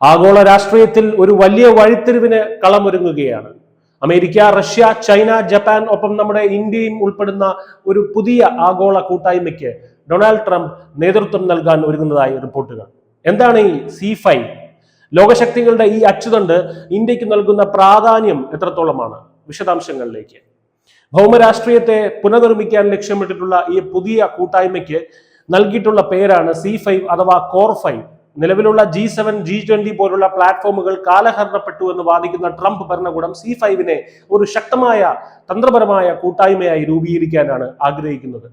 ആഗോള രാഷ്ട്രീയത്തിൽ ഒരു വലിയ വഴിത്തിരിവിന് കളമൊരുങ്ങുകയാണ്. അമേരിക്ക റഷ്യ ചൈന ജപ്പാൻ ഒപ്പം നമ്മുടെ ഇന്ത്യയും ഉൾപ്പെടുന്ന ഒരു പുതിയ ആഗോള കൂട്ടായ്മയ്ക്ക് ഡൊണാൾഡ് ട്രംപ് നേതൃത്വം നൽകാൻ ഒരുങ്ങുന്നതായി റിപ്പോർട്ടുകൾ. എന്താണ് ഈ സി ഫൈവ് ലോകശക്തികളുടെ ഈ അച്ചുതണ്ട് ഇന്ത്യയ്ക്ക് നൽകുന്ന പ്രാധാന്യം എത്രത്തോളമാണ്? വിശദാംശങ്ങളിലേക്ക്. ഭൗമരാഷ്ട്രീയത്തെ പുനർനിർമ്മിക്കാൻ ലക്ഷ്യമിട്ടിട്ടുള്ള ഈ പുതിയ കൂട്ടായ്മയ്ക്ക് നൽകിയിട്ടുള്ള പേരാണ് സി ഫൈവ് അഥവാ കോർ ഫൈവ് നിലവിലുള്ള ജി സെവൻ ജി ട്വന്റി പോലുള്ള പ്ലാറ്റ്ഫോമുകൾ കാലഹരണപ്പെട്ടു എന്ന് വാദിക്കുന്ന ട്രംപ് ഭരണകൂടം സി ഫൈവിനെ ഒരു ശക്തമായ തന്ത്രപരമായ കൂട്ടായ്മയായി രൂപീകരിക്കാനാണ് ആഗ്രഹിക്കുന്നത്.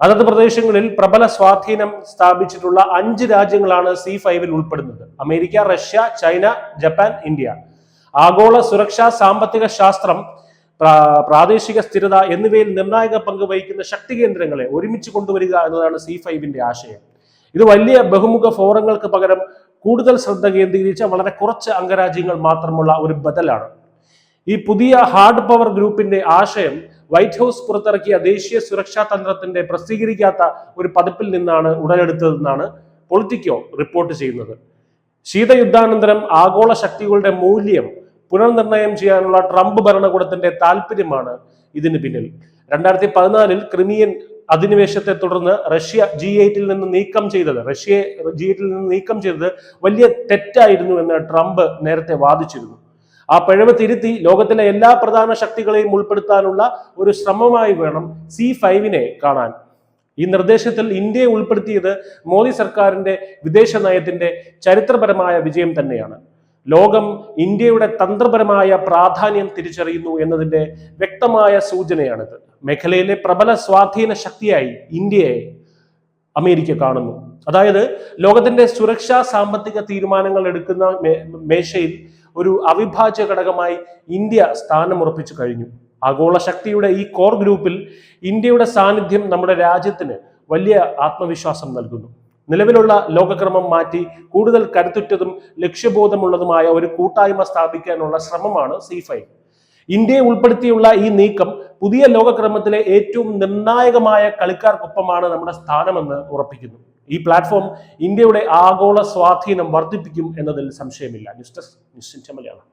അതത് പ്രദേശങ്ങളിൽ പ്രബല സ്വാധീനം സ്ഥാപിച്ചിട്ടുള്ള അഞ്ച് രാജ്യങ്ങളാണ് സി ഫൈവിൽ ഉൾപ്പെടുന്നത്. America Russia China Japan India. ആഗോള സുരക്ഷാ സാമ്പത്തിക ശാസ്ത്രം പ്രാദേശിക സ്ഥിരത എന്നിവയിൽ നിർണായക പങ്ക് വഹിക്കുന്ന ശക്തി കേന്ദ്രങ്ങളെ ഒരുമിച്ച് കൊണ്ടുവരിക എന്നതാണ് സി ഫൈവിന്റെ ആശയം. ഇത് വലിയ ബഹുമുഖ ഫോറങ്ങൾക്ക് പകരം കൂടുതൽ ശ്രദ്ധ കേന്ദ്രീകരിച്ച വളരെ കുറച്ച് അംഗരാജ്യങ്ങൾ മാത്രമുള്ള ഒരു ബദലാണ്. ഈ പുതിയ ഹാർഡ് പവർ ഗ്രൂപ്പിന്റെ ആശയം വൈറ്റ് ഹൗസ് പുറത്തിറക്കിയ ദേശീയ സുരക്ഷാ തന്ത്രത്തിന്റെ പ്രസിദ്ധീകരിക്കാത്ത ഒരു പതിപ്പിൽ നിന്നാണ് ഉടലെടുത്തതെന്നാണ് പൊളിറ്റിക്കോ റിപ്പോർട്ട് ചെയ്യുന്നത്. ശീതയുദ്ധാനന്തരം ആഗോള ശക്തികളുടെ മൂല്യം പുനർനിർണയം ചെയ്യാനുള്ള ട്രംപ് ഭരണകൂടത്തിന്റെ താല്പര്യമാണ് ഇതിന് പിന്നിൽ. രണ്ടായിരത്തി പതിനാലിൽ ക്രിമിയൻ അധിനിവേശത്തെ തുടർന്ന് റഷ്യ ജി എയ്റ്റിൽ നിന്ന് നീക്കം ചെയ്തത് റഷ്യയെ ജി എയ്റ്റിൽ നിന്ന് നീക്കം ചെയ്തത് വലിയ തെറ്റായിരുന്നു എന്ന് ട്രംപ് നേരത്തെ വാദിച്ചിരുന്നു. ആ പിഴവ് തിരുത്തി ലോകത്തിലെ എല്ലാ പ്രധാന ശക്തികളെയും ഉൾപ്പെടുത്താനുള്ള ഒരു ശ്രമമായി വേണം സി ഫൈവിനെ കാണാൻ. ഈ നിർദ്ദേശത്തിൽ ഇന്ത്യയെ ഉൾപ്പെടുത്തിയത് മോദി സർക്കാരിന്റെ വിദേശ നയത്തിന്റെ ചരിത്രപരമായ വിജയം തന്നെയാണ്. ലോകം ഇന്ത്യയുടെ തന്ത്രപരമായ പ്രാധാന്യം തിരിച്ചറിയുന്നു എന്നതിന്റെ വ്യക്തമായ സൂചനയാണിത്. മേഖലയിലെ പ്രബല സ്വാധീന ശക്തിയായി ഇന്ത്യയെ അമേരിക്ക കാണുന്നു. അതായത് ലോകത്തിന്റെ സുരക്ഷാ സാമ്പത്തിക തീരുമാനങ്ങൾ എടുക്കുന്ന മേശയിൽ ഒരു അവിഭാജ്യ ഘടകമായി ഇന്ത്യ സ്ഥാനമുറപ്പിച്ചു കഴിഞ്ഞു. ആഗോള ശക്തിയുടെ ഈ കോർ ഗ്രൂപ്പിൽ ഇന്ത്യയുടെ സാന്നിധ്യം നമ്മുടെ രാജ്യത്തിന് വലിയ ആത്മവിശ്വാസം നൽകുന്നു. നിലവിലുള്ള ലോകക്രമം മാറ്റി കൂടുതൽ കരുത്തുറ്റതും ലക്ഷ്യബോധമുള്ളതുമായ ഒരു കൂട്ടായ്മ സ്ഥാപിക്കാനുള്ള ശ്രമമാണ് സി ഫൈവ്. ഇന്ത്യയെ ഉൾപ്പെടുത്തിയുള്ള ഈ നീക്കം പുതിയ ലോകക്രമത്തിലെ ഏറ്റവും നിർണായകമായ കളിക്കാർക്കൊപ്പമാണ് നമ്മുടെ സ്ഥാനമെന്ന് ഉറപ്പിക്കുന്നു. ഈ പ്ലാറ്റ്ഫോം ഇന്ത്യയുടെ ആഗോള സ്വാധീനം വർദ്ധിപ്പിക്കും എന്നതിൽ സംശയമില്ല. News desk Malayalam